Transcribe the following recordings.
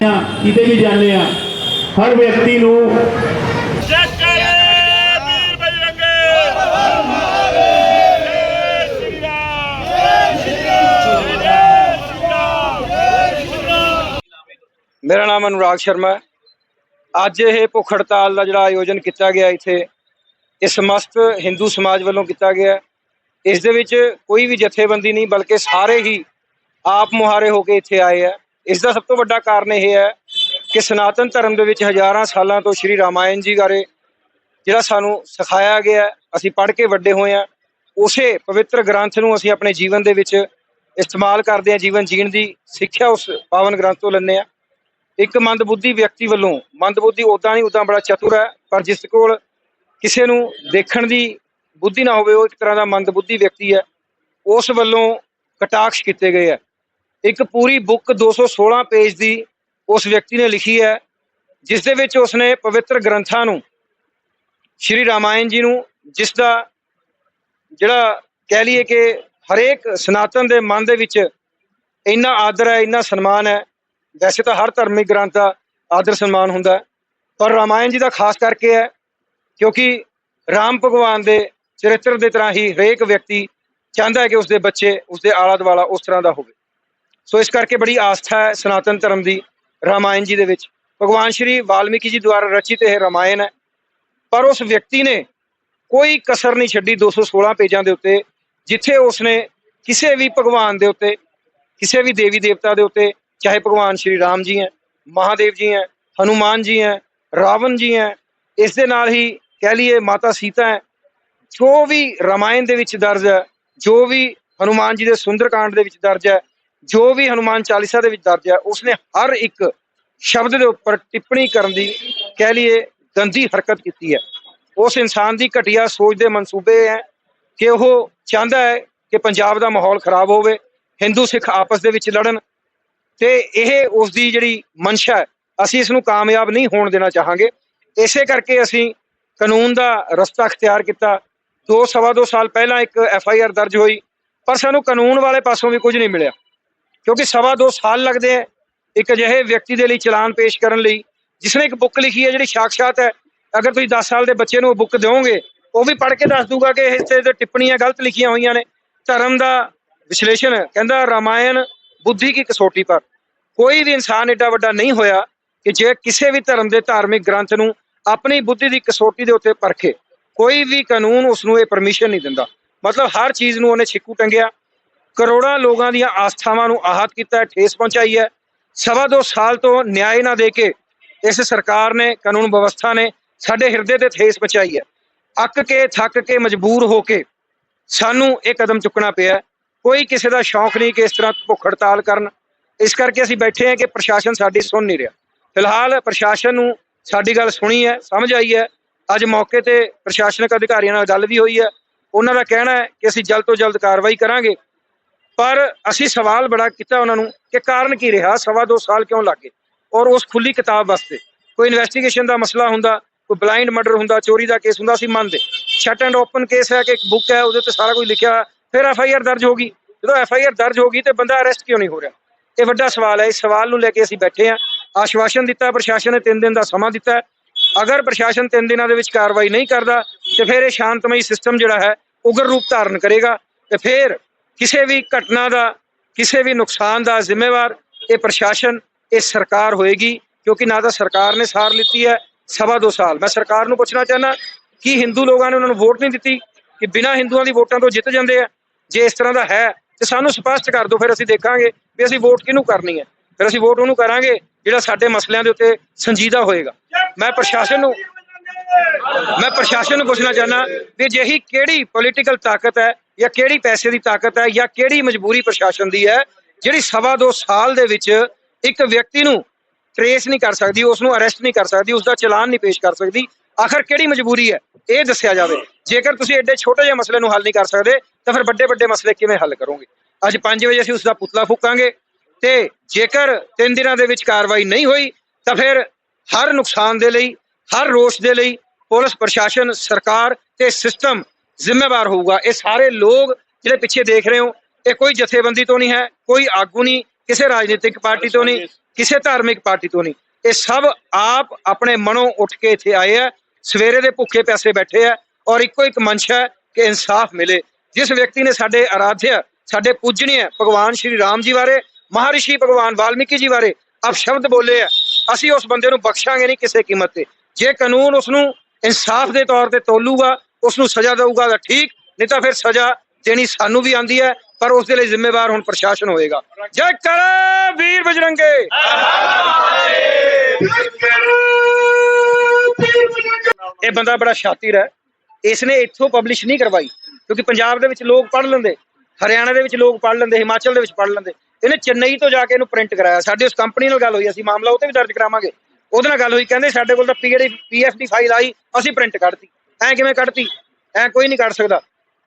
ਕਿਤੇ ਵੀ ਜਾਂਦੇ ਆ ਹਰ ਵਿਅਕਤੀ ਨੂੰ ਜੈ ਜੈ ਵੀਰ ਬਜਰੰਗੇ ਜੈ ਸ਼੍ਰੀ ਰਾਮ। ਜੈ ਸ਼੍ਰੀ ਰਾਮ। ਜੈ ਸ਼੍ਰੀ ਰਾਮ ਮੇਰਾ ਨਾਮ ਅਨੁਰਾਗ ਸ਼ਰਮਾ ਹੈ। ਅੱਜ ਇਹ ਭੁੱਖ ਹੜਤਾਲ ਦਾ ਜਿਹੜਾ ਆਯੋਜਨ ਕੀਤਾ ਗਿਆ ਇੱਥੇ ਇਹ ਸਮਸਤ ਹਿੰਦੂ ਸਮਾਜ ਵੱਲੋਂ ਕੀਤਾ ਗਿਆ। ਇਸ ਦੇ ਵਿੱਚ ਕੋਈ ਵੀ ਜਥੇਬੰਦੀ ਨਹੀਂ ਬਲਕਿ ਸਾਰੇ ਹੀ ਆਪ ਮੁਹਾਰੇ ਹੋ ਕੇ ਇੱਥੇ ਆਏ ਆ ਇਸ ਦਾ ਸਭ ਤੋਂ ਵੱਡਾ ਕਾਰਨ ਇਹ ਹੈ ਕਿ ਸਨਾਤਨ ਧਰਮ ਦੇ ਵਿੱਚ ਹਜ਼ਾਰਾਂ ਸਾਲਾਂ ਤੋਂ ਸ਼੍ਰੀ ਰਾਮਾਇਣ ਜੀ ਬਾਰੇ ਜਿਹੜਾ ਸਾਨੂੰ ਸਿਖਾਇਆ ਗਿਆ, ਅਸੀਂ ਪੜ੍ਹ ਕੇ ਵੱਡੇ ਹੋਏ ਆ ਉਸੇ ਪਵਿੱਤਰ ਗ੍ਰੰਥ ਨੂੰ ਅਸੀਂ ਆਪਣੇ ਜੀਵਨ ਦੇ ਵਿੱਚ ਇਸਤੇਮਾਲ ਕਰਦੇ ਆ ਜੀਵਨ ਜੀਣ ਦੀ ਸਿੱਖਿਆ ਉਸ ਪਾਵਨ ਗ੍ਰੰਥ ਤੋਂ ਲੈਂਦੇ ਆ ਇੱਕ ਮੰਦਬੁੱਧੀ ਵਿਅਕਤੀ ਵੱਲੋਂ, ਮੰਦਬੁੱਧੀ ਉਦਾਂ ਨਹੀਂ ਉਦਾਂ ਬੜਾ ਚਤੁਰ ਹੈ, ਪਰ ਜਿਸ ਕੋਲ ਕਿਸੇ ਨੂੰ ਦੇਖਣ ਦੀ ਬੁੱਧੀ ਨਾ ਹੋਵੇ, ਉਹ ਇੱਕ ਤਰ੍ਹਾਂ ਦਾ ਮੰਦਬੁੱਧੀ ਵਿਅਕਤੀ ਹੈ, ਉਸ ਵੱਲੋਂ ਕਟਾਕਸ਼ ਕੀਤੇ ਗਏ ਹੈ। ਇੱਕ ਪੂਰੀ ਬੁੱਕ 216 ਪੇਜ ਦੀ ਉਸ ਵਿਅਕਤੀ ਨੇ ਲਿਖੀ ਹੈ, ਜਿਸ ਦੇ ਵਿੱਚ ਉਸਨੇ ਪਵਿੱਤਰ ਗ੍ਰੰਥਾਂ ਨੂੰ, ਸ਼੍ਰੀ ਰਾਮਾਇਣ ਜੀ ਨੂੰ, ਜਿਸ ਦਾ ਜਿਹੜਾ ਕਹਿ ਲਈਏ ਕਿ ਹਰੇਕ ਸਨਾਤਨ ਦੇ ਮਨ ਦੇ ਵਿੱਚ ਇੰਨਾ ਆਦਰ ਹੈ, ਇੰਨਾ ਸਨਮਾਨ ਹੈ, ਵੈਸੇ ਤਾਂ ਹਰ ਧਾਰਮਿਕ ਗ੍ਰੰਥ ਦਾ ਆਦਰ ਸਨਮਾਨ ਹੁੰਦਾ ਪਰ ਰਾਮਾਇਣ ਜੀ ਦਾ ਖਾਸ ਕਰਕੇ ਹੈ, ਕਿਉਂਕਿ ਰਾਮ ਭਗਵਾਨ ਦੇ ਚਰਿੱਤਰ ਦੇ ਤਰ੍ਹਾਂ ਹੀ ਹਰੇਕ ਵਿਅਕਤੀ ਚਾਹੁੰਦਾ ਹੈ ਕਿ ਉਸਦੇ ਬੱਚੇ, ਉਸਦੇ ਆਲਾ ਦੁਆਲਾ ਉਸ ਤਰ੍ਹਾਂ ਦਾ ਹੋਵੇ। ਸੋ ਇਸ ਕਰਕੇ ਬੜੀ ਆਸਥਾ ਹੈ ਸਨਾਤਨ ਧਰਮ ਦੀ ਰਾਮਾਇਣ ਜੀ ਦੇ ਵਿੱਚ। ਭਗਵਾਨ ਸ਼੍ਰੀ ਵਾਲਮੀਕੀ ਜੀ ਦੁਆਰਾ ਰਚਿਤ ਇਹ ਰਾਮਾਇਣ ਹੈ। ਪਰ ਉਸ ਵਿਅਕਤੀ ਨੇ ਕੋਈ ਕਸਰ ਨਹੀਂ ਛੱਡੀ 216 ਪੇਜਾਂ ਦੇ ਉੱਤੇ, ਜਿੱਥੇ ਉਸਨੇ ਕਿਸੇ ਵੀ ਭਗਵਾਨ ਦੇ ਉੱਤੇ, ਕਿਸੇ ਵੀ ਦੇਵੀ ਦੇਵਤਾ ਦੇ ਉੱਤੇ, ਚਾਹੇ ਭਗਵਾਨ ਸ਼੍ਰੀ ਰਾਮ ਜੀ ਹੈ, ਮਹਾਦੇਵ ਜੀ ਹੈ, ਹਨੂਮਾਨ ਜੀ ਹੈ, ਰਾਵਣ ਜੀ ਹੈ, ਇਸ ਦੇ ਨਾਲ ਹੀ ਕਹਿ ਲਈਏ ਮਾਤਾ ਸੀਤਾ ਹੈ, ਜੋ ਵੀ ਰਾਮਾਇਣ ਦੇ ਵਿੱਚ ਦਰਜ ਹੈ, ਜੋ ਵੀ ਹਨੂਮਾਨ ਜੀ ਦੇ ਸੁੰਦਰਕਾਂਡ ਦੇ ਵਿੱਚ ਦਰਜ ਹੈ ਜੋ ਵੀ ਹਨੂਮਾਨ ਚਾਲੀਸਾ ਦੇ ਵਿੱਚ ਦਰਜ ਹੈ, ਉਸਨੇ ਹਰ ਇੱਕ ਸ਼ਬਦ ਦੇ ਉੱਪਰ ਟਿੱਪਣੀ ਕਰਨ ਦੀ ਕਹਿ ਲਈਏ ਗੰਦੀ ਹਰਕਤ ਕੀਤੀ ਹੈ। ਉਸ ਇਨਸਾਨ ਦੀ ਘਟੀਆ ਸੋਚ ਦੇ ਮਨਸੂਬੇ ਹੈ ਕਿ ਉਹ ਚਾਹੁੰਦਾ ਹੈ ਕਿ ਪੰਜਾਬ ਦਾ ਮਾਹੌਲ ਖਰਾਬ ਹੋਵੇ, ਹਿੰਦੂ ਸਿੱਖ ਆਪਸ ਦੇ ਵਿੱਚ ਲੜਨ ਤੇ ਇਹ ਉਸ ਦੀ ਜਿਹੜੀ ਮਨਸ਼ਾ ਹੈ, ਅਸੀਂ ਇਸ ਨੂੰ ਕਾਮਯਾਬ ਨਹੀਂ ਹੋਣ ਦੇਣਾ ਚਾਹਾਂਗੇ। ਇਸੇ ਕਰਕੇ ਅਸੀਂ ਕਾਨੂੰਨ ਦਾ ਰਸਤਾ ਅਖਤਿਆਰ ਕੀਤਾ। ਦੋ, ਸਵਾ ਦੋ ਸਾਲ ਪਹਿਲਾਂ ਇੱਕ ਐਫ ਆਈ ਆਰ ਦਰਜ ਹੋਈ, ਪਰ ਸਾਨੂੰ ਕਾਨੂੰਨ ਵਾਲੇ ਪਾਸੋਂ ਵੀ ਕੁਝ ਨਹੀਂ ਮਿਲਿਆ। ਕਿਉਂਕਿ ਸਵਾ ਦੋ ਸਾਲ ਲੱਗਦੇ ਹੈ ਇੱਕ ਅਜਿਹੇ ਵਿਅਕਤੀ ਦੇ ਲਈ ਚਲਾਨ ਪੇਸ਼ ਕਰਨ ਲਈ ਜਿਸਨੇ ਇੱਕ ਬੁੱਕ ਲਿਖੀ ਹੈ ਜਿਹੜੀ ਸਾਖਸ਼ਾਤ ਹੈ। ਅਗਰ ਤੁਸੀਂ 10 ਸਾਲ ਦੇ ਬੱਚੇ ਨੂੰ ਉਹ ਬੁੱਕ ਦਿਓਗੇ, ਉਹ ਵੀ ਪੜ੍ਹ ਕੇ ਦੱਸ ਦੂਗਾ ਕਿ ਇਸ ਤੇ ਟਿੱਪਣੀਆਂ ਗਲਤ ਲਿਖੀਆਂ ਹੋਈਆਂ ਨੇ। ਧਰਮ ਦਾ ਵਿਸ਼ਲੇਸ਼ਣ ਕਹਿੰਦਾ ਰਾਮਾਇਣ ਬੁੱਧੀ ਕੀ ਕਸੌਟੀ ਪਰ। ਕੋਈ ਵੀ ਇਨਸਾਨ ਏਡਾ ਵੱਡਾ ਨਹੀਂ ਹੋਇਆ ਕਿ ਜੇ ਕਿਸੇ ਵੀ ਧਰਮ ਦੇ ਧਾਰਮਿਕ ਗ੍ਰੰਥ ਨੂੰ ਆਪਣੀ ਬੁੱਧੀ ਦੀ ਕਸੋਟੀ ਦੇ ਉੱਤੇ ਪਰਖੇ। ਕੋਈ ਵੀ ਕਾਨੂੰਨ ਉਸ ਨੂੰ ਇਹ ਪਰਮਿਸ਼ਨ ਨਹੀਂ ਦਿੰਦਾ। ਮਤਲਬ ਹਰ ਚੀਜ਼ ਨੂੰ ਉਹਨੇ ਛਿੱਕੂ ਟੰਗਿਆ। ਕਰੋੜਾਂ ਲੋਕਾਂ ਦੀਆਂ ਆਸਥਾਵਾਂ ਨੂੰ ਆਹਤ ਕੀਤਾ ਹੈ, ਠੇਸ ਪਹੁੰਚਾਈ ਹੈ। ਸਵਾ ਦੋ ਸਾਲ ਤੋਂ ਨਿਆਂ ਨਾ ਦੇ ਕੇ ਇਸ ਸਰਕਾਰ ਨੇ, ਕਾਨੂੰਨ ਵਿਵਸਥਾ ਨੇ ਸਾਡੇ ਹਿਰਦੇ ਤੇ ਠੇਸ ਪਹੁੰਚਾਈ ਹੈ। ਅੱਕ ਕੇ, ਥੱਕ ਕੇ, ਮਜਬੂਰ ਹੋ ਕੇ ਸਾਨੂੰ ਇਹ ਕਦਮ ਚੁੱਕਣਾ ਪਿਆ ਕੋਈ ਕਿਸੇ ਦਾ ਸ਼ੌਂਕ ਨਹੀਂ ਕਿ ਇਸ ਤਰ੍ਹਾਂ ਭੁੱਖ ਹੜਤਾਲ ਕਰਨ। ਇਸ ਕਰਕੇ ਅਸੀਂ ਬੈਠੇ ਹਾਂ ਕਿ ਪ੍ਰਸ਼ਾਸਨ ਸਾਡੀ ਸੁਣ ਨਹੀਂ ਰਿਹਾ। ਫਿਲਹਾਲ ਪ੍ਰਸ਼ਾਸਨ ਨੂੰ ਸਾਡੀ ਗੱਲ ਸੁਣੀ ਹੈ, ਸਮਝ ਆਈ ਹੈ। ਅੱਜ ਮੌਕੇ ਤੇ ਪ੍ਰਸ਼ਾਸਨਿਕ ਅਧਿਕਾਰੀਆਂ ਨਾਲ ਗੱਲ ਵੀ ਹੋਈ ਹੈ। ਉਹਨਾਂ ਦਾ ਕਹਿਣਾ ਹੈ ਕਿ ਅਸੀਂ ਜਲਦ ਤੋਂ ਜਲਦ ਕਾਰਵਾਈ ਕਰਾਂਗੇ। ਪਰ ਅਸੀਂ ਸਵਾਲ ਬੜਾ ਕੀਤਾ ਉਹਨਾਂ ਨੂੰ ਕਿ ਕਾਰਨ ਕੀ ਰਿਹਾ? ਸਵਾ ਦੋ ਸਾਲ ਕਿਉਂ ਲੱਗੇ ਔਰ ਉਸ ਖੁੱਲੀ ਕਿਤਾਬ ਵਾਸਤੇ ਕੋਈ ਇਨਵੈਸਟੀਗੇਸ਼ਨ ਦਾ ਮਸਲਾ ਹੁੰਦਾ, ਕੋਈ ਬਲਾਈਂਡ ਮਰਡਰ ਹੁੰਦਾ, ਚੋਰੀ ਦਾ ਕੇਸ ਹੁੰਦਾ, ਅਸੀਂ ਮੰਨਦੇ। ਸ਼ਟ ਐਂਡ ਓਪਨ ਕੇਸ ਹੈ ਕਿ ਇੱਕ ਬੁੱਕ ਹੈ, ਉਹਦੇ ਤੇ ਸਾਰਾ ਕੁਝ ਲਿਖਿਆ ਫਿਰ ਐਫ ਆਈ ਆਰ ਦਰਜ ਹੋ ਗਈ। ਜਦੋਂ ਐਫ ਆਈ ਆਰ ਦਰਜ ਹੋ ਗਈ ਤੇ ਬੰਦਾ ਅਰੈਸਟ ਕਿਉਂ ਨਹੀਂ ਹੋ ਰਿਹਾ? ਇਹ ਵੱਡਾ ਸਵਾਲ ਹੈ, ਇਸ ਸਵਾਲ ਨੂੰ ਲੈ ਕੇ ਅਸੀਂ ਬੈਠੇ ਹਾਂ। ਆਸ਼ਵਾਸਨ ਦਿੱਤਾ, ਪ੍ਰਸ਼ਾਸਨ ਨੇ 3 ਦਿਨ ਦਾ ਸਮਾਂ ਦਿੱਤਾ ਅਗਰ ਪ੍ਰਸ਼ਾਸਨ 3 ਦਿਨਾਂ ਦੇ ਵਿੱਚ ਕਾਰਵਾਈ ਨਹੀਂ ਕਰਦਾ, ਤੇ ਫਿਰ ਇਹ ਸ਼ਾਂਤਮਈ ਸਿਸਟਮ ਜਿਹੜਾ ਹੈ, ਉਗਰ ਰੂਪ ਧਾਰਨ ਕਰੇਗਾ, ਤੇ ਫਿਰ ਕਿਸੇ ਵੀ ਘਟਨਾ ਦਾ, ਕਿਸੇ ਵੀ ਨੁਕਸਾਨ ਦਾ ਜ਼ਿੰਮੇਵਾਰ ਇਹ ਪ੍ਰਸ਼ਾਸਨ, ਇਹ ਸਰਕਾਰ ਹੋਏਗੀ, ਕਿਉਂਕਿ ਨਾ ਤਾਂ ਸਰਕਾਰ ਨੇ ਸਾਰ ਲਿੱਤੀ ਹੈ ਸਵਾ ਦੋ ਸਾਲ। ਮੈਂ ਸਰਕਾਰ ਨੂੰ ਪੁੱਛਣਾ ਚਾਹੁੰਦਾ, ਕਿ ਹਿੰਦੂ ਲੋਕਾਂ ਨੇ ਉਹਨਾਂ ਨੂੰ ਵੋਟ ਨਹੀਂ ਦਿੱਤੀ? ਕਿ ਬਿਨਾਂ ਹਿੰਦੂਆਂ ਦੀ ਵੋਟਾਂ ਤੋਂ ਜਿੱਤ ਜਾਂਦੇ ਆ? ਜੇ ਇਸ ਤਰ੍ਹਾਂ ਦਾ ਹੈ, ਤੇ ਸਾਨੂੰ ਸਪਸ਼ਟ ਕਰ ਦਿਓ ਫਿਰ ਅਸੀਂ ਦੇਖਾਂਗੇ ਵੀ ਅਸੀਂ ਵੋਟ ਕਿਹਨੂੰ ਕਰਨੀ ਹੈ। ਫਿਰ ਅਸੀਂ ਵੋਟ ਉਹਨੂੰ ਕਰਾਂਗੇ, ਜਿਹੜਾ ਸਾਡੇ ਮਸਲਿਆਂ ਦੇ ਉੱਤੇ ਸੰਜੀਦਾ ਹੋਏਗਾ। ਮੈਂ ਪ੍ਰਸ਼ਾਸਨ ਨੂੰ, ਮੈਂ ਪ੍ਰਸ਼ਾਸਨ ਨੂੰ ਪੁੱਛਣਾ ਚਾਹੁੰਦਾ ਵੀ ਅਜਿਹੀ ਕਿਹੜੀ ਪੋਲੀਟੀਕਲ ਤਾਕਤ ਹੈ ਜਾਂ ਕਿਹੜੀ ਪੈਸੇ ਦੀ ਤਾਕਤ ਹੈ ਜਾਂ ਕਿਹੜੀ ਮਜਬੂਰੀ ਪ੍ਰਸ਼ਾਸਨ ਦੀ ਹੈ, ਜਿਹੜੀ ਸਵਾ ਦੋ ਸਾਲ ਦੇ ਵਿੱਚ ਇੱਕ ਵਿਅਕਤੀ ਨੂੰ ਟਰੇਸ ਨਹੀਂ ਕਰ ਸਕਦੀ, ਉਸ ਨੂੰ ਅਰੈਸਟ ਨਹੀਂ ਕਰ ਸਕਦੀ ਉਸ ਦਾ ਚਲਾਨ ਨਹੀਂ ਪੇਸ਼ ਕਰ ਸਕਦੀ, ਆਖਰ ਕਿਹੜੀ ਮਜਬੂਰੀ ਹੈ? ਇਹ ਦੱਸਿਆ ਜਾਵੇ। ਜੇਕਰ ਤੁਸੀਂ ਐਡੇ ਛੋਟੇ ਜਿਹੇ ਮਸਲੇ ਨੂੰ ਹੱਲ ਨਹੀਂ ਕਰ ਸਕਦੇ, ਤਾਂ ਫਿਰ ਵੱਡੇ ਵੱਡੇ ਮਸਲੇ ਕਿਵੇਂ ਹੱਲ ਕਰੋਗੇ? ਅੱਜ 5 ਵਜੇ ਅਸੀਂ ਉਸ ਦਾ ਪੁਤਲਾ ਫੂਕਾਂਗੇ ਤੇ ਜੇਕਰ 3 ਦਿਨਾਂ ਦੇ ਵਿੱਚ ਕਾਰਵਾਈ ਨਹੀਂ ਹੋਈ, ਤਾਂ ਫਿਰ ਹਰ ਨੁਕਸਾਨ ਦੇ ਲਈ, ਹਰ ਰੋਸ ਦੇ ਲਈ ਪੁਲਿਸ, ਪ੍ਰਸ਼ਾਸਨ, ਸਰਕਾਰ ਤੇ ਸਿਸਟਮ ਜ਼ਿੰਮੇਵਾਰ ਹੋਊਗਾ। ਇਹ ਸਾਰੇ ਲੋਕ ਜਿਹੜੇ ਪਿੱਛੇ ਦੇਖ ਰਹੇ ਹੋ, ਇਹ ਕੋਈ ਜਥੇਬੰਦੀ ਤੋਂ ਨਹੀਂ ਹੈ, ਕੋਈ ਆਗੂ ਨਹੀਂ, ਕਿਸੇ ਰਾਜਨੀਤਿਕ ਪਾਰਟੀ ਤੋਂ ਨਹੀਂ, ਕਿਸੇ ਧਾਰਮਿਕ ਪਾਰਟੀ ਤੋਂ ਨਹੀਂ। ਇਹ ਸਭ ਆਪ ਆਪਣੇ ਮਨੋਂ ਉੱਠ ਕੇ ਇੱਥੇ ਆਏ ਆ, ਸਵੇਰੇ ਦੇ ਭੁੱਖੇ ਪਿਆਸੇ ਬੈਠੇ ਆ ਔਰ ਇੱਕੋ ਇੱਕ ਮਨਸ਼ਾ ਹੈ ਕਿ ਇਨਸਾਫ ਮਿਲੇ। ਜਿਸ ਵਿਅਕਤੀ ਨੇ ਸਾਡੇ ਆਰਾਧਿਆ, ਸਾਡੇ ਪੂਜਨੀय ਭਗਵਾਨ ਸ਼੍ਰੀ ਰਾਮ ਜੀ ਬਾਰੇ, ਮਹਾਰਿਸ਼ੀ ਭਗਵਾਨ ਵਾਲਮੀਕੀ ਜੀ ਬਾਰੇ ਅਪਸ਼ਬਦ ਬੋਲੇ ਆ, ਅਸੀਂ ਉਸ ਬੰਦੇ ਨੂੰ ਬਖਸ਼ਾਂਗੇ ਨਹੀਂ ਕਿਸੇ ਕੀਮਤ ਤੇ। ਜੇ ਕਾਨੂੰਨ ਉਸ ਨੂੰ ਇਨਸਾਫ ਦੇ ਤੌਰ ਤੇ ਤੋਲੂਗਾ ਉਸ ਨੂੰ ਸਜ਼ਾ ਦੇਊਗਾ ਤਾਂ ਠੀਕ, ਨਹੀਂ ਤਾਂ ਫਿਰ ਸਜ਼ਾ ਦੇਣੀ ਸਾਨੂੰ ਵੀ ਆਂਦੀ ਹੈ, ਪਰ ਉਸ ਦੇ ਲਈ ਜ਼ਿੰਮੇਵਾਰ ਹੁਣ ਪ੍ਰਸ਼ਾਸਨ ਹੋਏਗਾ। ਜੈ ਕਰ ਵੀਰ ਬਜਰੰਗੇ! ਇਹ ਬੰਦਾ ਬੜਾ ਸ਼ਾਤਿਰ ਹੈ ਇਸਨੇ ਇੱਥੋਂ ਪਬਲਿਸ਼ ਨਹੀਂ ਕਰਵਾਈ, ਕਿਉਂਕਿ ਪੰਜਾਬ ਦੇ ਵਿੱਚ ਲੋਕ ਪੜ੍ਹ ਲੈਂਦੇ, ਹਰਿਆਣਾ ਦੇ ਵਿੱਚ ਲੋਕ ਪੜ੍ਹ ਲੈਂਦੇ, ਹਿਮਾਚਲ ਦੇ ਵਿੱਚ ਪੜ੍ਹ ਲੈਂਦੇ। ਇਹਨੇ ਚੇਨਈ ਤੋਂ ਜਾ ਕੇ ਇਹਨੂੰ ਪ੍ਰਿੰਟ ਕਰਾਇਆ। ਸਾਡੇ ਉਸ ਕੰਪਨੀ ਨਾਲ ਗੱਲ ਹੋਈ, ਅਸੀਂ ਮਾਮਲਾ ਉਹ ਤੇ ਵੀ ਦਰਜ ਕਰਾਵਾਂਗੇ। ਉਹਦੇ ਨਾਲ ਗੱਲ ਹੋਈ, ਕਹਿੰਦੇ ਸਾਡੇ ਕੋਲ ਤਾਂ ਪੀਡੀ ਪੀਐਫਡੀ ਫਾਈਲ ਆਈ, ਅਸੀਂ ਪ੍ਰਿੰਟ ਕੱਢਤੀ। ਐ ਕਿਵੇਂ ਕੱਢਤੀ? ਐ ਕੋਈ ਨਹੀਂ ਕੱਢ ਸਕਦਾ।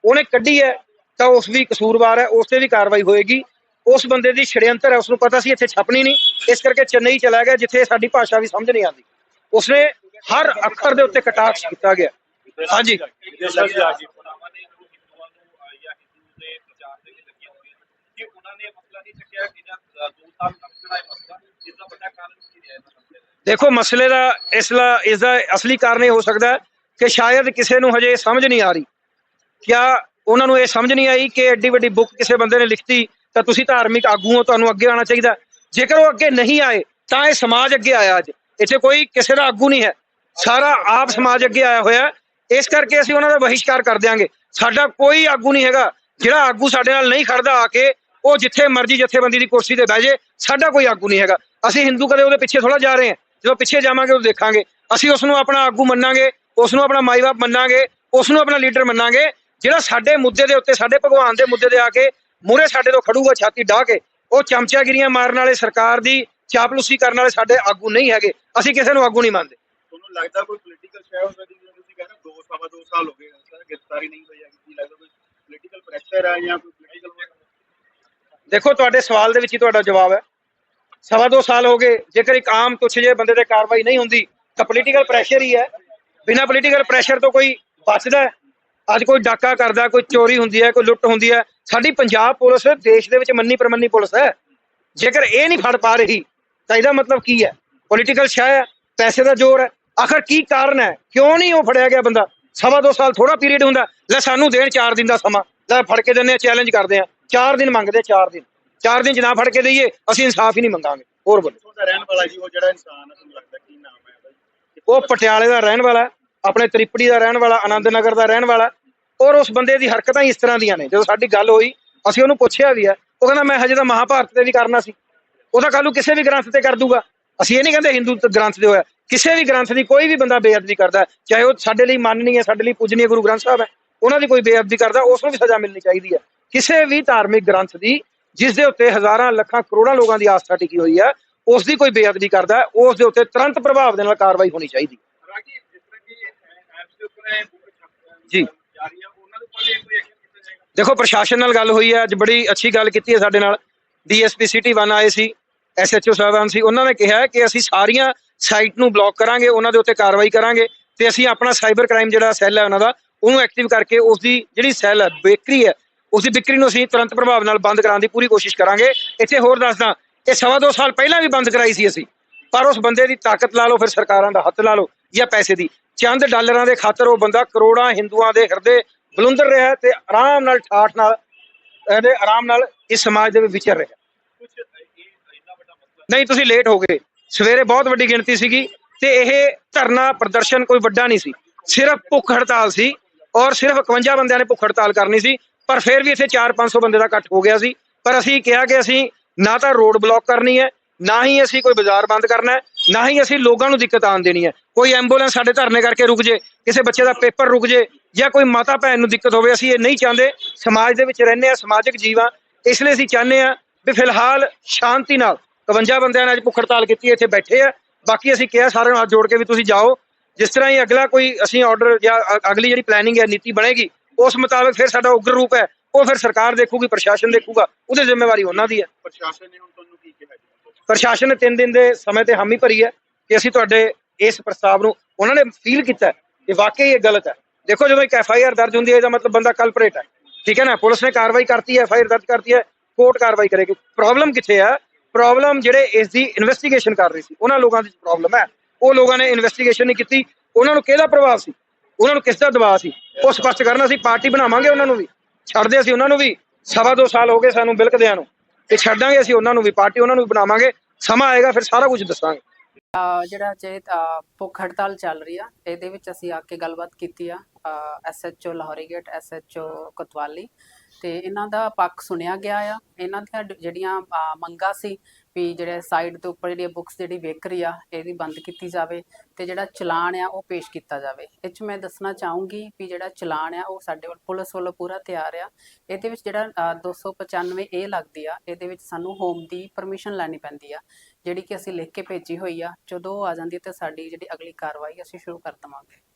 ਉਹਨੇ ਕੱਢੀ ਹੈ, ਤਾਂ ਉਸ ਵੀ ਕਸੂਰਵਾਰ ਹੈ, ਉਸ ਤੇ ਵੀ ਕਾਰਵਾਈ ਹੋਏਗੀ। ਉਸ ਬੰਦੇ ਦੀ ਛੜਯੰਤਰ ਹੈ ਉਸ ਨੂੰ ਪਤਾ ਸੀ ਇੱਥੇ ਛਪਣੀ ਨਹੀਂ। ਇਸ ਕਰਕੇ ਚੇਨਈ ਚਲਾ ਗਿਆ, ਜਿੱਥੇ ਸਾਡੀ ਭਾਸ਼ਾ ਵੀ ਸਮਝ ਨਹੀਂ ਆਉਂਦੀ। ਉਸਨੇ ਹਰ ਅੱਖਰ ਦੇ ਉੱਤੇ ਕਟਾਕਸ਼ ਕੀਤਾ ਗਿਆ। ਹਾਂਜੀ। ਦੇਖੋ, ਮਸਲੇ ਦਾ ਇਸ ਦਾ ਇਸ ਦਾ ਅਸਲੀ ਕਾਰਨ ਇਹ ਹੋ ਸਕਦਾ ਹੈ ਕਿ ਸ਼ਾਇਦ ਕਿਸੇ ਨੂੰ ਹਜੇ ਸਮਝ ਨਹੀਂ ਆ ਰਹੀ। ਕਿਆ ਉਹਨਾਂ ਨੂੰ ਇਹ ਸਮਝ ਨਹੀਂ ਆਈ ਕਿ ਐਡੀ ਵੱਡੀ ਬੁੱਕ ਕਿਸੇ ਬੰਦੇ ਨੇ ਲਿਖਤੀ, ਤਾਂ ਤੁਸੀਂ ਧਾਰਮਿਕ ਆਗੂ ਹੋ, ਤੁਹਾਨੂੰ ਅੱਗੇ ਆਉਣਾ ਚਾਹੀਦਾ। ਜੇਕਰ ਉਹ ਅੱਗੇ ਨਹੀਂ ਆਏ, ਤਾਂ ਇਹ ਸਮਾਜ ਅੱਗੇ ਆਇਆ ਅੱਜ। ਇੱਥੇ ਕੋਈ ਕਿਸੇ ਦਾ ਆਗੂ ਨਹੀਂ ਹੈ। ਸਾਰਾ ਆਪ ਸਮਾਜ ਅੱਗੇ ਆਇਆ ਹੋਇਆ। ਇਸ ਕਰਕੇ ਅਸੀਂ ਉਹਨਾਂ ਦਾ ਬਹਿਸ਼ਕਾਰ ਕਰ ਦਿਆਂਗੇ। ਸਾਡਾ ਕੋਈ ਆਗੂ ਨਹੀਂ ਹੈਗਾ। ਜਿਹੜਾ ਆਗੂ ਸਾਡੇ ਨਾਲ ਨਹੀਂ ਖੜਦਾ ਆ ਕੇ, ਉਹ ਜਿੱਥੇ ਮਰਜ਼ੀ ਜਥੇਬੰਦੀ ਦੀ ਕੁਰਸੀ ਤੇ ਬਹਿ ਜੇ, ਸਾਡਾ ਕੋਈ ਆਗੂ ਨਹੀਂ ਹੈਗਾ। ਅਸੀਂ ਹਿੰਦੂ ਕਦੇ ਉਹਦੇ ਪਿੱਛੇ ਥੋੜਾ ਜਾ ਰਹੇ ਹਾਂ। ਜਦੋਂ ਪਿੱਛੇ ਜਾਵਾਂਗੇ ਉਹ ਦੇਖਾਂਗੇ। ਅਸੀਂ ਉਸ ਨੂੰ ਆਪਣਾ ਆਗੂ ਮੰਨਾਂਗੇ। ਉਸ ਨੂੰ ਆਪਣਾ ਮਾਈ-ਬਾਪ ਮੰਨਾਂਗੇ ਉਸ ਨੂੰ ਆਪਣਾ ਲੀਡਰ ਮੰਨਾਂਗੇ ਜਿਹੜਾ ਸਾਡੇ ਮੁੱਦੇ ਦੇ ਉੱਤੇ ਸਾਡੇ ਭਗਵਾਨ ਦੇ ਮੁੱਦੇ ਤੇ ਆ ਕੇ ਮੂਹਰੇ ਸਾਡੇ ਤੋਂ ਖੜੂਗਾ ਛਾਤੀ ਢਾਹ ਕੇ ਉਹ ਚਮਚਾਗਿਰੀਆਂ ਮਾਰਨ ਵਾਲੇ ਸਰਕਾਰ ਦੀ ਚਾਪਲੂਸੀ ਕਰਨ ਵਾਲੇ ਸਾਡੇ ਆਗੂ ਨਹੀਂ ਹੈਗੇ। ਅਸੀਂ ਕਿਸੇ ਨੂੰ ਆਗੂ ਨਹੀਂ ਮੰਨਦੇ। ਤੁਹਾਨੂੰ ਲੱਗਦਾ ਕੋਈ ਪੋਲੀਟੀਕਲ ਸ਼ੈ ਹੋ ਸਕਦੀ ਜਿਵੇਂ ਤੁਸੀਂ ਕਹਿੰਦੇ ਹੋ, ਦੋ ਸਵਾ ਦੋ ਸਾਲ ਹੋ ਗਏ ਸਰ ਗ੍ਰਿਫਤਾਰੀ ਨਹੀਂ ਹੋਈ ਹੈ ਕੀ ਲੱਗਦਾ ਕੋਈ ਪੋਲੀਟੀਕਲ ਪ੍ਰੈਸ਼ਰ ਹੈ ਜਾਂ ਕੋਈ ਪੋਲੀਟੀਕਲ ਦੇਖੋ ਤੁਹਾਡੇ ਸਵਾਲ ਦੇ ਵਿੱਚ ਹੀ ਤੁਹਾਡਾ ਜਵਾਬ ਹੈ। ਸਵਾ ਦੋ ਸਾਲ ਹੋ ਗਏ ਜੇਕਰ ਇੱਕ ਆਮ ਤੁੱਛ ਜੇ ਬੰਦੇ ਤੇ ਕਾਰਵਾਈ ਨਹੀਂ ਹੁੰਦੀ ਤਾਂ ਪੋਲੀਟੀਕਲ ਪ੍ਰੈਸ਼ਰ ਹੀ ਹੈ। ਬਿਨਾਂ ਪੋਲੀਟੀਕਲ ਪ੍ਰੈਸ਼ਰ ਤੋਂ ਕੋਈ ਬਚਦਾ ਅੱਜ ਕੋਈ ਡਾਕਾ ਕਰਦਾ, ਕੋਈ ਚੋਰੀ ਹੁੰਦੀ ਹੈ, ਕੋਈ ਲੁੱਟ ਹੁੰਦੀ ਹੈ। ਸਾਡੀ ਪੰਜਾਬ ਪੁਲਿਸ ਦੇਸ਼ ਦੇ ਵਿੱਚ ਮੰਨੀ ਪ੍ਰਮੰਨੀ ਪੁਲਿਸ ਹੈ। ਜੇਕਰ ਇਹ ਨਹੀਂ ਫੜ ਪਾ ਰਹੀ, ਤਾਂ ਇਹਦਾ ਮਤਲਬ ਕੀ ਹੈ? ਪੋਲੀਟੀਕਲ ਸ਼ਾਹ ਹੈ, ਪੈਸੇ ਦਾ ਜ਼ੋਰ ਹੈ। ਆਖਰ ਕੀ ਕਾਰਨ ਹੈ? ਕਿਉਂ ਨਹੀਂ ਉਹ ਫੜਿਆ ਗਿਆ ਬੰਦਾ? ਸਵਾ ਦੋ ਸਾਲ ਥੋੜਾ ਪੀਰੀਅਡ ਹੁੰਦਾ। ਲੈ ਸਾਨੂੰ ਦੇਣ 4 ਦਿਨ ਦਾ ਸਮਾਂ। ਲੈ ਫੜ ਕੇ ਦਿੰਦੇ ਆ ਚੈਲੰਜ ਕਰਦੇ ਆ 4 ਦਿਨ ਮੰਗਦੇ ਆ 4 ਦਿਨ। 4 ਦਿਨ ਚ ਨਾ ਫੜ ਕੇ ਦਈਏ, ਅਸੀਂ ਇਨਸਾਫ ਹੀ ਨਹੀਂ ਮੰਗਾਂਗੇ। ਹੋਰ ਬੋਲੋ। ਰਹਿਣ ਵਾਲਾ ਜੀ, ਉਹ ਜਿਹੜਾ ਇਨਸਾਨ ਹੈ ਉਹ ਪਟਿਆਲੇ ਦਾ ਰਹਿਣ ਵਾਲਾ, ਆਪਣੇ ਤ੍ਰਿਪੜੀ ਦਾ ਰਹਿਣ ਵਾਲਾ ਆਨੰਦ ਨਗਰ ਦਾ ਰਹਿਣ ਵਾਲਾ, ਔਰ ਉਸ ਬੰਦੇ ਦੀ ਹਰਕਤਾਂ ਇਸ ਤਰ੍ਹਾਂ ਦੀਆਂ ਨੇ। ਜਦੋਂ ਸਾਡੀ ਗੱਲ ਹੋਈ, ਅਸੀਂ ਉਹਨੂੰ ਪੁੱਛਿਆ ਵੀ ਹੈ ਉਹ ਕਹਿੰਦਾ, ਮੈਂ ਹਜੇ ਤਾਂ ਮਹਾਭਾਰਤ ਤੇ ਵੀ ਕਰਨਾ ਸੀ। ਉਹਦਾ ਕੱਲ ਨੂੰ ਕਿਸੇ ਵੀ ਗ੍ਰੰਥ ਤੇ ਕਰ ਦੂਗਾ। ਅਸੀਂ ਇਹ ਨਹੀਂ ਕਹਿੰਦੇ ਹਿੰਦੂ ਗ੍ਰੰਥ ਦੇ ਹੋਇਆ। ਕਿਸੇ ਵੀ ਗ੍ਰੰਥ ਦੀ ਕੋਈ ਵੀ ਬੰਦਾ ਬੇਅਦਬੀ ਕਰਦਾ ਚਾਹੇ ਉਹ ਸਾਡੇ ਲਈ ਮੰਨਣੀ ਹੈ, ਸਾਡੇ ਲਈ ਪੂਜਨੀय ਗੁਰੂ ਗ੍ਰੰਥ ਸਾਹਿਬ ਹੈ, ਉਹਨਾਂ ਦੀ ਕੋਈ ਬੇਅਦਬੀ ਕਰਦਾ, ਉਸ ਨੂੰ ਵੀ ਸਜ਼ਾ ਮਿਲਣੀ ਚਾਹੀਦੀ ਹੈ। ਕਿਸੇ ਵੀ ਧਾਰਮਿਕ ਗ੍ਰੰਥ ਦੀ, ਜਿਸ ਦੇ ਉੱਤੇ ਹਜ਼ਾਰਾਂ, ਲੱਖਾਂ, ਕਰੋੜਾਂ ਲੋਕਾਂ ਦੀ ਆਸਥਾ ਟਿਕੀ ਹੋਈ ਹੈ ਉਸ ਦੀ ਕੋਈ ਬੇਅਦਬੀ ਕਰਦਾ ਉਸ ਦੇ ਉੱਤੇ ਤੁਰੰਤ ਪ੍ਰਭਾਵ ਦੇ ਨਾਲ ਕਾਰਵਾਈ ਹੋਣੀ ਚਾਹੀਦੀ ਜੀ। ਦੇਖੋ ਪ੍ਰਸ਼ਾਸਨ ਨਾਲ ਗੱਲ ਹੋਈ ਹੈ ਅੱਜ ਬੜੀ ਅੱਛੀ ਗੱਲ ਕੀਤੀ ਹੈ ਸਾਡੇ ਨਾਲ। ਡੀਐਸਪੀ ਸਿਟੀ 1 ਆਏ ਸੀ ਐਸਐਚਓ ਸਾਹਿਬਾਨ ਸੀ ਉਹਨਾਂ ਨੇ ਕਿਹਾ ਕਿ ਅਸੀਂ ਸਾਰੀਆਂ ਸਾਈਟ ਨੂੰ ਬਲੌਕ ਕਰਾਂਗੇ ਉਹਨਾਂ ਦੇ ਉੱਤੇ ਕਾਰਵਾਈ ਕਰਾਂਗੇ ਤੇ ਅਸੀਂ ਆਪਣਾ ਸਾਈਬਰ ਕ੍ਰਾਈਮ ਜਿਹੜਾ ਸੈੱਲ ਹੈ ਉਹਨਾਂ ਦਾ ਉਹਨੂੰ ਐਕਟਿਵ ਕਰਕੇ ਉਸ ਦੀ ਜਿਹੜੀ ਸੈੱਲ ਹੈ ਬੇਕਰੀ ਹੈ ਉਸ ਦੀ ਵਿਕਰੀ ਨੂੰ ਅਸੀਂ ਤੁਰੰਤ ਪ੍ਰਭਾਵ ਨਾਲ ਬੰਦ ਕਰਾਉਣ ਦੀ ਪੂਰੀ ਕੋਸ਼ਿਸ਼ ਕਰਾਂਗੇ। ਇੱਥੇ ਹੋਰ ਦੱਸਦਾ ਇਹ ਸਵਾ ਦੋ ਸਾਲ ਪਹਿਲਾਂ ਵੀ ਬੰਦ ਕਰਾਈ ਸੀ ਅਸੀਂ। ਪਰ ਉਸ ਬੰਦੇ ਦੀ ਤਾਕਤ ਲਾ ਲਓ, ਫਿਰ ਸਰਕਾਰਾਂ ਦਾ ਹੱਥ ਲਾ ਲਓ ਜਾਂ ਪੈਸੇ ਦੀ। ਚੰਦ ਡਾਲਰਾਂ ਦੇ ਖਾਤਰ ਉਹ ਬੰਦਾ ਕਰੋੜਾਂ ਹਿੰਦੂਆਂ ਦੇ ਹਿਰਦੇ ਬਲੁੰਦਰ ਰਿਹਾ ਤੇ ਆਰਾਮ ਨਾਲ ਠਾਠ ਨਾਲ, ਇਹਦੇ ਆਰਾਮ ਨਾਲ ਇਸ ਸਮਾਜ ਦੇ ਵਿੱਚ ਵਿਚਰ ਰਿਹਾ ਨਹੀਂ, ਤੁਸੀਂ ਲੇਟ ਹੋ ਗਏ। ਸਵੇਰੇ ਬਹੁਤ ਵੱਡੀ ਗਿਣਤੀ ਸੀਗੀ ਤੇ ਇਹ ਧਰਨਾ ਪ੍ਰਦਰਸ਼ਨ ਕੋਈ ਵੱਡਾ ਨਹੀਂ ਸੀ। ਸਿਰਫ ਭੁੱਖ ਹੜਤਾਲ ਸੀ ਔਰ ਸਿਰਫ 51 ਬੰਦਿਆਂ ਨੇ ਭੁੱਖ ਹੜਤਾਲ ਕਰਨੀ ਸੀ, ਪਰ ਫਿਰ ਵੀ ਇੱਥੇ 4-500 ਬੰਦੇ ਦਾ ਇਕੱਠ ਹੋ ਗਿਆ ਸੀ। ਪਰ ਅਸੀਂ ਕਿਹਾ ਕਿ ਅਸੀਂ ਨਾ ਤਾਂ ਰੋਡ ਬਲੌਕ ਕਰਨੀ ਹੈ, ਨਾ ਹੀ ਅਸੀਂ ਕੋਈ ਬਾਜ਼ਾਰ ਬੰਦ ਕਰਨਾ ਹੈ, ਨਾ ਹੀ ਅਸੀਂ ਲੋਕਾਂ ਨੂੰ ਦਿੱਕਤ ਆਉਣ ਦੇਣੀ ਹੈ। ਕੋਈ ਐਂਬੂਲੈਂਸ ਸਾਡੇ ਧਰਨੇ ਕਰਕੇ ਰੁਕ ਜੇ, ਕਿਸੇ ਬੱਚੇ ਦਾ ਪੇਪਰ ਰੁਕ ਜੇ ਜਾਂ ਕੋਈ ਮਾਤਾ ਭੈਣ ਨੂੰ ਦਿੱਕਤ ਹੋਵੇ, ਅਸੀਂ ਇਹ ਨਹੀਂ ਚਾਹੁੰਦੇ। ਸਮਾਜ ਦੇ ਵਿੱਚ ਰਹਿੰਦੇ ਆ ਸਮਾਜਿਕ ਜੀਵਾਂ ਇਸ ਲਈ ਅਸੀਂ ਚਾਹੁੰਦੇ ਆ ਵੀ ਫਿਲਹਾਲ ਸ਼ਾਂਤੀ ਨਾਲ 51 ਬੰਦਿਆਂ ਨੇ ਅੱਜ ਭੁੱਖ ਹੜਤਾਲ ਕੀਤੀ, ਇੱਥੇ ਬੈਠੇ ਆ। ਬਾਕੀ ਅਸੀਂ ਕਿਹਾ ਸਾਰਿਆਂ ਨੂੰ ਹੱਥ ਜੋੜ ਕੇ ਵੀ ਤੁਸੀਂ ਜਾਓ। ਜਿਸ ਤਰ੍ਹਾਂ ਹੀ ਅਗਲਾ ਕੋਈ ਅਸੀਂ ਆਰਡਰ ਜਾਂ ਅਗਲੀ ਜਿਹੜੀ ਪਲੈਨਿੰਗ ਹੈ, ਨੀਤੀ ਬਣੇਗੀ, ਉਸ ਮੁਤਾਬਕ ਫਿਰ ਸਾਡਾ ਉਗਰ ਰੂਪ ਹੈ। ਉਹ ਫਿਰ ਸਰਕਾਰ ਦੇਖੂਗੀ ਪ੍ਰਸ਼ਾਸਨ ਦੇਖੂਗਾ ਉਹਦੀ ਜ਼ਿੰਮੇਵਾਰੀ ਉਹਨਾਂ ਦੀ ਹੈ। ਪ੍ਰਸ਼ਾਸਨ ਨੇ ਹੁਣ ਤੁਹਾਨੂੰ ਕੀ ਕਿਹਾ ਜੀ? ਪ੍ਰਸ਼ਾਸਨ ਨੇ 3 ਦਿਨ ਦੇ ਸਮੇਂ ਤੇ ਹਾਮੀ ਭਰੀ ਹੈ ਕਿ ਅਸੀਂ ਤੁਹਾਡੇ ਇਸ ਪ੍ਰਸਤਾਵ ਨੂੰ ਉਹਨਾਂ ਨੇ ਫੀਲ ਕੀਤਾ ਕਿ ਵਾਕਈ ਇਹ ਗਲਤ ਹੈ। ਦੇਖੋ ਜਦੋਂ ਇੱਕ ਐਫ ਆਈ ਆਰ ਦਰਜ ਹੁੰਦੀ ਹੈ ਇਹਦਾ ਮਤਲਬ ਬੰਦਾ ਕਲਪਰੇਟ ਹੈ। ਠੀਕ ਹੈ ਨਾ? ਪੁਲਿਸ ਨੇ ਕਾਰਵਾਈ ਕਰਤੀ ਹੈ ਐਫ ਆਈ ਆਰ ਦਰਜ ਕਰਤੀ ਹੈ ਕੋਰਟ ਕਾਰਵਾਈ ਕਰੇਗੀ। ਪ੍ਰੋਬਲਮ ਕਿੱਥੇ ਹੈ? ਪ੍ਰੋਬਲਮ ਜਿਹੜੇ ਇਸ ਦੀ ਇਨਵੈਸਟੀਗੇਸ਼ਨ ਕਰ ਰਹੇ ਸੀ ਉਹਨਾਂ ਲੋਕਾਂ ਦੀ ਪ੍ਰੋਬਲਮ ਹੈ। ਉਹ ਲੋਕਾਂ ਨੇ ਇਨਵੈਸਟੀਗੇਸ਼ਨ ਨਹੀਂ ਕੀਤੀ। ਉਹਨਾਂ ਨੂੰ ਕਿਹਦਾ ਪ੍ਰਭਾਵ ਸੀ? ਉਹਨਾਂ ਨੂੰ ਕਿਸ ਦਾ ਦਬਾਅ ਸੀ? ਉਹ ਸਪਸ਼ਟ ਕਰਨਾ ਸੀ ਪਾਰਟੀ ਬਣਾਵਾਂਗੇ ਉਹਨਾਂ ਨੂੰ ਵੀ। ਛੱਡਦੇ ਅਸੀਂ ਉਹਨਾਂ ਨੂੰ ਵੀ, ਸਵਾ ਦੋ ਸਾਲ ਹੋ ਗਏ ਸਾਨੂੰ ਬਿਲਕਦਿਆਂ ਨੂੰ। ਤੇ ਛੱਡਾਂਗੇ ਅਸੀਂ ਉਹਨਾਂ ਨੂੰ ਵੀ, ਪਾਰਟੀ ਉਹਨਾਂ ਨੂੰ ਵੀ ਬਣਾਵਾਂਗੇ, ਸਮਾਂ ਆਏਗਾ, ਫਿਰ ਸਾਰਾ ਕੁਝ ਦੱਸਾਂਗੇ। ਜਿਹੜਾ ਜੇ ਭੁੱਖ ਹੜਤਾਲ ਚੱਲ ਰਹੀ ਆ, ਇਹਦੇ ਵਿੱਚ ਅਸੀਂ ਆ ਕੇ ਗੱਲਬਾਤ ਕੀਤੀ ਆ SHO Lahori gate SHO Kotwali. ਤੇ ਇਹਨਾਂ ਦਾ ਪੱਖ ਸੁਣਿਆ ਗਿਆ ਆ। ਇਹਨਾਂ ਦੀਆਂ ਜਿਹੜੀਆਂ ਮੰਗਾਂ ਸੀ ਵੀ ਜਿਹੜੇ ਸਾਈਡ ਦੇ ਉੱਪਰ ਜਿਹੜੀ ਬੁੱਕਸ ਜਿਹੜੀ ਵਿਕ ਰਹੀ ਆ ਇਹਦੀ ਬੰਦ ਕੀਤੀ ਜਾਵੇ ਤੇ ਜਿਹੜਾ ਚਲਾਨ ਆ ਉਹ ਪੇਸ਼ ਕੀਤਾ ਜਾਵੇ। ਇਹ 'ਚ ਮੈਂ ਦੱਸਣਾ ਚਾਹੂੰਗੀ ਵੀ ਜਿਹੜਾ ਚਲਾਨ ਆ ਉਹ ਸਾਡੇ ਵੱਲ ਪੁਲਿਸ ਵੱਲੋਂ ਪੂਰਾ ਤਿਆਰ ਆ। ਇਹਦੇ ਵਿੱਚ ਜਿਹੜਾ ਅਹ, 295 ਏ ਲੱਗਦੀ ਆ ਇਹਦੇ ਵਿੱਚ ਸਾਨੂੰ ਹੋਮ ਦੀ ਪਰਮਿਸ਼ਨ ਲੈਣੀ ਪੈਂਦੀ ਆ ਜਿਹੜੀ ਕਿ ਅਸੀਂ ਲਿਖ ਕੇ ਭੇਜੀ ਹੋਈ ਆ। ਜਦੋਂ ਉਹ ਆ ਜਾਂਦੀ ਹੈ ਤੇ ਸਾਡੀ ਜਿਹੜੀ ਅਗਲੀ ਕਾਰਵਾਈ ਅਸੀਂ ਸ਼ੁਰੂ ਕਰ ਦੇਵਾਂਗੇ।